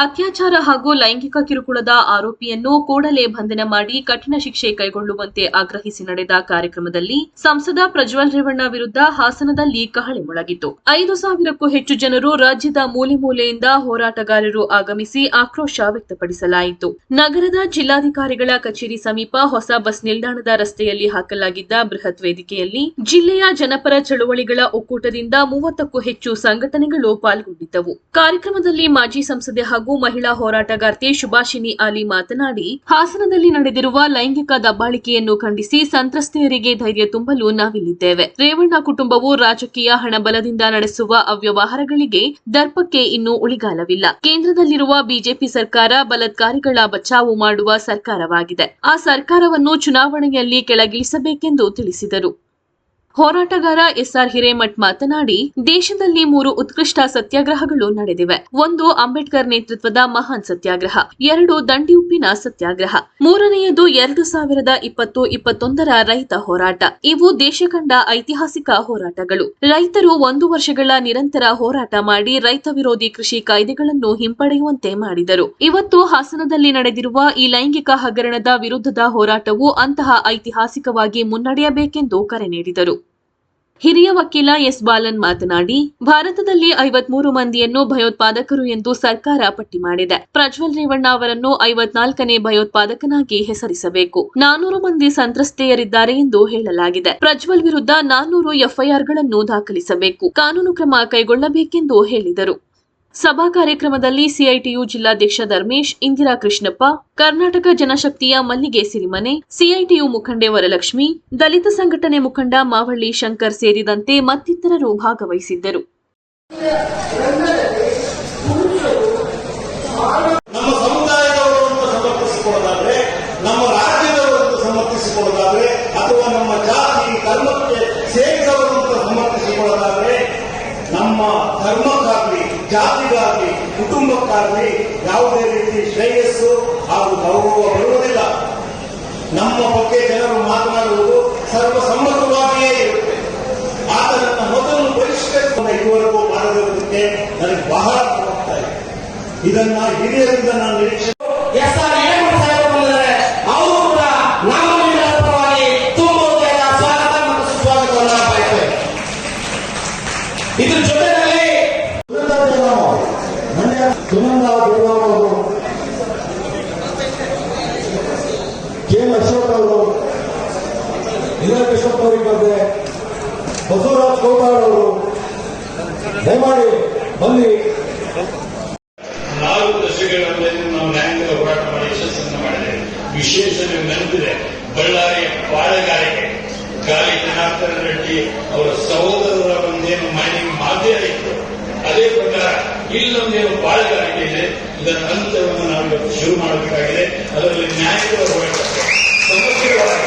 ಅತ್ಯಾಚಾರ ಹಾಗೂ ಲೈಂಗಿಕ ಕಿರುಕುಳದ ಆರೋಪಿಯನ್ನು ಕೂಡಲೇ ಬಂಧನ ಮಾಡಿ ಕಠಿಣ ಶಿಕ್ಷೆ ಕೈಗೊಳ್ಳುವಂತೆ ಆಗ್ರಹಿಸಿ ನಡೆದ ಕಾರ್ಯಕ್ರಮದಲ್ಲಿ ಸಂಸದ ಪ್ರಜ್ವಲ್ ರೇವಣ್ಣ ವಿರುದ್ಧ ಹಾಸನದಲ್ಲಿ ಕಹಳೆ ಮೊಳಗಿತು ಐದು ಸಾವಿರಕ್ಕೂ ಹೆಚ್ಚು ಜನರು ರಾಜ್ಯದ ಮೂಲೆ ಮೂಲೆಯಿಂದ ಹೋರಾಟಗಾರರು ಆಗಮಿಸಿ ಆಕ್ರೋಶ ವ್ಯಕ್ತಪಡಿಸಲಾಯಿತು. ನಗರದ ಜಿಲ್ಲಾಧಿಕಾರಿಗಳ ಕಚೇರಿ ಸಮೀಪ ಹೊಸ ಬಸ್ ನಿಲ್ದಾಣದ ರಸ್ತೆಯಲ್ಲಿ ಹಾಕಲಾಗಿದ್ದ ಬೃಹತ್ ವೇದಿಕೆಯಲ್ಲಿ ಜಿಲ್ಲೆಯ ಜನಪರ ಚಳುವಳಿಗಳ ಒಕ್ಕೂಟದಿಂದ ಮೂವತ್ತಕ್ಕೂ ಹೆಚ್ಚು ಸಂಘಟನೆಗಳು ಪಾಲ್ಗೊಂಡಿದ್ದವು. ಕಾರ್ಯಕ್ರಮದಲ್ಲಿ ಮಾಜಿ ಸಂಸದೆ ಹಾಗೂ ಮಹಿಳಾ ಹೋರಾಟಗಾರ್ತಿ ಶುಭಾಷಿನಿ ಆಲಿ ಮಾತನಾಡಿ, ಹಾಸನದಲ್ಲಿ ನಡೆದಿರುವ ಲೈಂಗಿಕ ದಬ್ಬಾಳಿಕೆಯನ್ನು ಖಂಡಿಸಿ ಸಂತ್ರಸ್ತೆಯರಿಗೆ ಧೈರ್ಯ ತುಂಬಲು ನಾವಿಲ್ಲಿದ್ದೇವೆ. ರೇವಣ್ಣ ಕುಟುಂಬವು ರಾಜಕೀಯ ಹಣಬಲದಿಂದ ನಡೆಸುವ ಅವ್ಯವಹಾರಗಳಿಗೆ ದರ್ಪಕ್ಕೆ ಇನ್ನೂ ಉಳಿಗಾಲವಿಲ್ಲ. ಕೇಂದ್ರದಲ್ಲಿರುವ ಬಿಜೆಪಿ ಸರ್ಕಾರ ಬಲತ್ಕಾರಿಗಳ ಬಚಾವು ಮಾಡುವ ಸರ್ಕಾರವಾಗಿದೆ. ಆ ಸರ್ಕಾರವನ್ನು ಚುನಾವಣೆಯಲ್ಲಿ ಕೆಳಗಿಳಿಸಬೇಕೆಂದು ತಿಳಿಸಿದರು. ಹೋರಾಟಗಾರ ಎಸ್ಆರ್ ಹಿರೇಮಠ್ ಮಾತನಾಡಿ, ದೇಶದಲ್ಲಿ ಮೂರು ಉತ್ಕೃಷ್ಟ ಸತ್ಯಾಗ್ರಹಗಳು ನಡೆದಿವೆ. ಒಂದು ಅಂಬೇಡ್ಕರ್ ನೇತೃತ್ವದ ಮಹಾನ್ ಸತ್ಯಾಗ್ರಹ, ಎರಡು ದಂಡಿಯುಪ್ಪಿನ ಸತ್ಯಾಗ್ರಹ, ಮೂರನೆಯದು ಎರಡು ಸಾವಿರದ ಇಪ್ಪತ್ತು ಇಪ್ಪತ್ತೊಂದರ ರೈತ ಹೋರಾಟ. ಇವು ದೇಶ ಕಂಡ ಐತಿಹಾಸಿಕ ಹೋರಾಟಗಳು. ರೈತರು ಒಂದು ವರ್ಷಗಳ ನಿರಂತರ ಹೋರಾಟ ಮಾಡಿ ರೈತ ವಿರೋಧಿ ಕೃಷಿ ಕಾಯ್ದೆಗಳನ್ನು ಹಿಂಪಡೆಯುವಂತೆ ಮಾಡಿದರು. ಇವತ್ತು ಹಾಸನದಲ್ಲಿ ನಡೆದಿರುವ ಈ ಲೈಂಗಿಕ ಹಗರಣದ ವಿರುದ್ಧದ ಹೋರಾಟವು ಅಂತಹ ಐತಿಹಾಸಿಕವಾಗಿ ಮುನ್ನಡೆಯಬೇಕೆಂದು ಕರೆ ನೀಡಿದರು. ಹಿರಿಯ ವಕೀಲ ಎಸ್ ಬಾಲನ್ ಮಾತನಾಡಿ, ಭಾರತದಲ್ಲಿ ಐವತ್ಮೂರು ಮಂದಿಯನ್ನು ಭಯೋತ್ಪಾದಕರು ಎಂದು ಸರ್ಕಾರ ಪಟ್ಟಿ ಮಾಡಿದೆ. ಪ್ರಜ್ವಲ್ ರೇವಣ್ಣ ಅವರನ್ನು ಐವತ್ನಾಲ್ಕನೇ ಭಯೋತ್ಪಾದಕನಾಗಿ ಹೆಸರಿಸಬೇಕು. ನಾನೂರು ಮಂದಿ ಸಂತ್ರಸ್ತೆಯರಿದ್ದಾರೆ ಎಂದು ಹೇಳಲಾಗಿದೆ. ಪ್ರಜ್ವಲ್ ವಿರುದ್ಧ ನಾನೂರು ಎಫ್ಐಆರ್ಗಳನ್ನು ದಾಖಲಿಸಬೇಕು. ಕಾನೂನು ಕ್ರಮ ಕೈಗೊಳ್ಳಬೇಕೆಂದು ಹೇಳಿದರು. ಸಭಾ ಕಾರ್ಯಕ್ರಮದಲ್ಲಿ ಸಿಐಟಿಯು ಜಿಲ್ಲಾಧ್ಯಕ್ಷ ಧರ್ಮೇಶ್, ಇಂದಿರಾ ಕೃಷ್ಣಪ್ಪ, ಕರ್ನಾಟಕ ಜನಶಕ್ತಿಯ ಮಲ್ಲಿಗೆ ಸಿರಿಮನೆ ಸಿಐಟಿಯು ಮುಖಂಡೆ ವರಲಕ್ಷ್ಮಿ, ದಲಿತ ಸಂಘಟನೆ ಮುಖಂಡ ಮಾವಳ್ಳಿ ಶಂಕರ್ ಸೇರಿದಂತೆ ಮತ್ತಿತರರು ಭಾಗವಹಿಸಿದ್ದರು. ನಮ್ಮ ಸಮುದಾಯದವರು ಅಂತ ಸಮರ್ಥಿಸಿಕೊಳ್ಳೋದಾದ್ರೆ ನಮ್ಮ ರಾಜ್ಯದವರು ಅಂತ ಸಮರ್ಥಿಸಿಕೊಳ್ಳೋದಾದ್ರೆ ಅಥವಾ ನಮ್ಮ ಜಾತಿ ಧರ್ಮಕ್ಕೆ ಸೇರಿದವರು ಅಂತ ಸಮರ್ಥಿಸಿಕೊಳ್ಳೋದಾದ್ರೆ ನಮ್ಮ ಧರ್ಮಕ್ಕಾಗ್ಲಿ ಜಾತಿಗಾಗ್ಲಿ ಕುಟುಂಬಕ್ಕಾಗ್ಲಿ ಯಾವುದೇ ರೀತಿ ಶ್ರೇಯಸ್ಸು ಹಾಗೂ ಗೌರವ ಬರುವುದಿಲ್ಲ. ನಮ್ಮ ಬಗ್ಗೆ ಜನರು ಮಾತನಾಡುವುದು ಸರ್ವಸಮ್ಮತವಾಗಿಯೇ ಇರುತ್ತೆ. ಆತನನ್ನ ಮೊದಲು ಪರಿಷ್ಕರಿಸುವ ಇದುವರೆಗೂ ಮಾಡದಿರುವುದಕ್ಕೆ ನನಗೆ ಬಹಳ ಇದನ್ನ ಹಿರಿಯರಿಂದ ನಾನು ನಿರೀಕ್ಷೆ ಅವರು ದಯಮಾಡಿ ಬನ್ನಿ. ನಾಲ್ಕು ದಶಕಗಳಲ್ಲಿ ನಾವು ನ್ಯಾಯಾಂಗ ಹೋರಾಟ ಮಾಡಿ ಯಶಸ್ಸನ್ನು ಮಾಡಿದೆ. ವಿಶೇಷ ನೆನಪಿದೆ. ಬಳ್ಳಾರಿಯ ಪಾಳೆಗಾರಿಕೆ ಗಾಲಿ ಜನಾರ್ದನ ರೆಡ್ಡಿ ಅವರ ಸಹೋದರರ ಒಂದೇನು ಮೈನಿಂಗ್ ಮಾಧ್ಯಮ ಇತ್ತು ಅದೇ ಪ್ರಕಾರ ಇಲ್ಲೊಂದೇನು ಪಾಳೆಗಾರಿಕೆ ಇದೆ. ಇದರ ಅಂತ್ಯವನ್ನು ನಾವು ಇವತ್ತು ಶುರು ಮಾಡಬೇಕಾಗಿದೆ. ಅದರಲ್ಲಿ ನ್ಯಾಯಾಂಗ ಹೋರಾಟ. ಸಮಗ್ರವಾಗಿ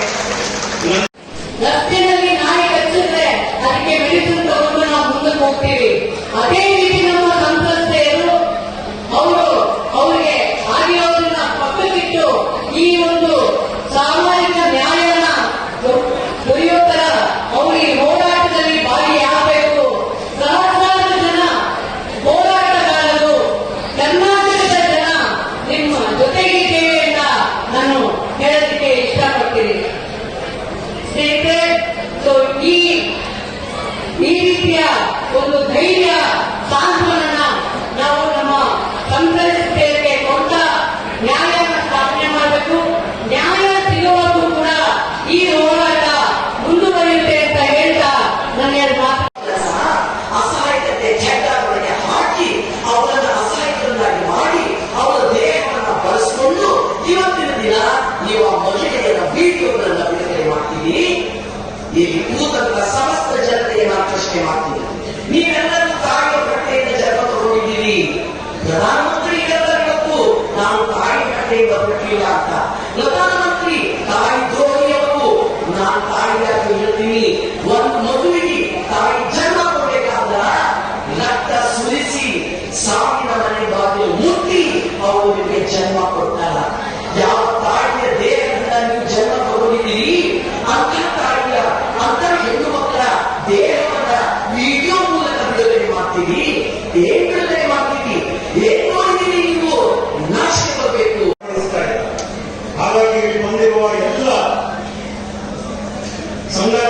ಅದೇ ರೀತಿ ये विभूत समस्त जगत ये नाकृष्ट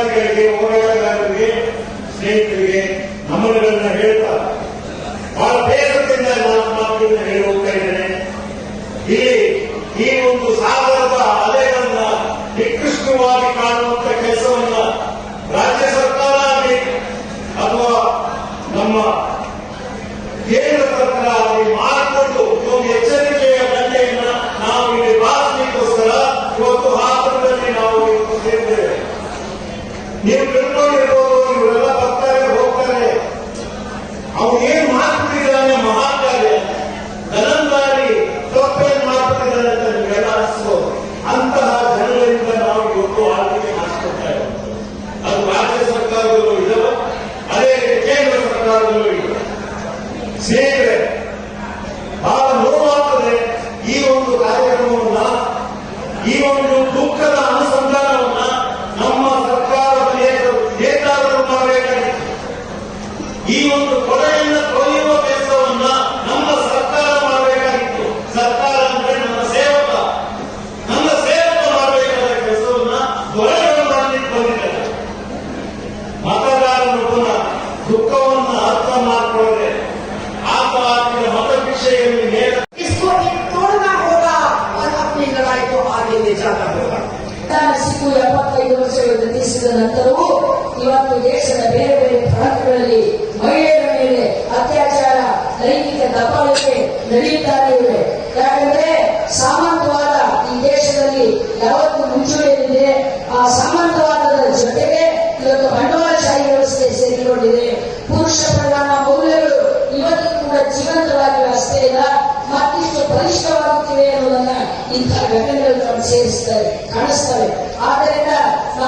ಅಧಿಕಾರಿಗಳಿಗೆ ಹೋರಾಟಗಾರರಿಗೆ ಸ್ನೇಹಿತರಿಗೆ ನಮನಗಳನ್ನ ಹೇಳ್ತಾ ಬಹಳ ಬೇಸರದಿಂದ ನಾನು ಮಾತುಗಳನ್ನ ಹೇಳಿ ಹೋಗ್ತಾ ಇದ್ದೇನೆ. ಇಲ್ಲಿ ನಡೆಯುತ್ತಾ ಇದೆ. ಯಾಕಂದ್ರೆ ಸಾಮಂತವಾದ ಈ ದೇಶದಲ್ಲಿ ಯಾವತ್ತು ಮುಂಚೂಣಿಯಲ್ಲಿದೆ. ಆ ಸಾಮಂತವಾದದ ಜೊತೆಗೆ ಇವತ್ತು ಬಂಡವಾಳಶಾಹಿ ವ್ಯವಸ್ಥೆ ಸೇರಿಕೊಂಡಿದೆ ಪುರುಷ ಪ್ರಧಾನ ಮೌಲ್ಯಗಳು ಇವತ್ತು ಕೂಡ ಜೀವಂತವಾಗಿ ವ್ಯವಸ್ಥೆಯಿಂದ ಮತ್ತಿಷ್ಟು ಬಲಿಷ್ಠವಾಗುತ್ತಿವೆ ಅನ್ನೋದನ್ನ ಇಂತಹ ಘಟನೆಗಳು ನಾವು ಸೇರಿಸ್ತವೆ ಕಾಣಿಸ್ತವೆ ಆದ್ದರಿಂದ ನಾವು